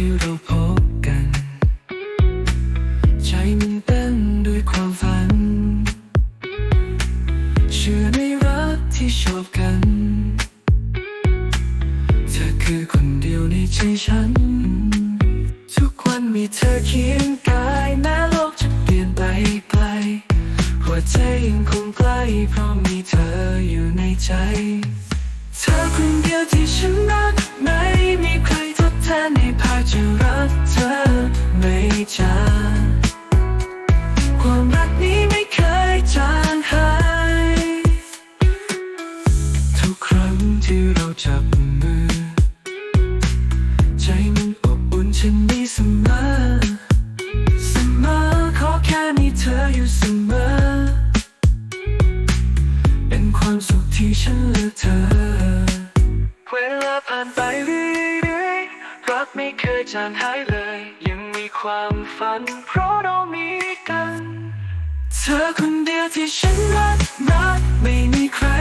ที่เราพบกัน ใจมันเต้นด้วยความฝัน เชื่อในรักที่ชอบกัน เธอคือคนเดียวในใจฉัน ทุกวันมีเธอเคียงกายแม้โลกจะเปลี่ยนไปไปหัวใจยังคงใกล้เพราะมีเธออยู่ในใจ จะรักเธอไม่จางความรักนี้ไม่เคยจางหายทุกครั้งที่เราจับมือ ใจมันอบอุ่นฉันนี้เสมอเสมอขอแค่มีเธออยู่เสมอ เป็นความสุขที่ฉันเลือกเธอ เวลาผ่านไปเรื่อย ไม่เคยจางหายเลย ยังมีความฝัน เพราะเรามีกัน เธอคนเดียวที่ฉันรักรักไม่มีใคร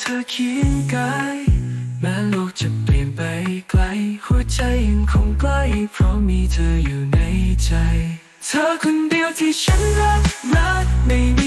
เธอเคียงกายแม้โลกจะเปลี่ยนไปไกล หัวใจยังคงใกล้ เพราะมีเธออยู่ในใจ เธอคนเดียวที่ฉันรักรักไม่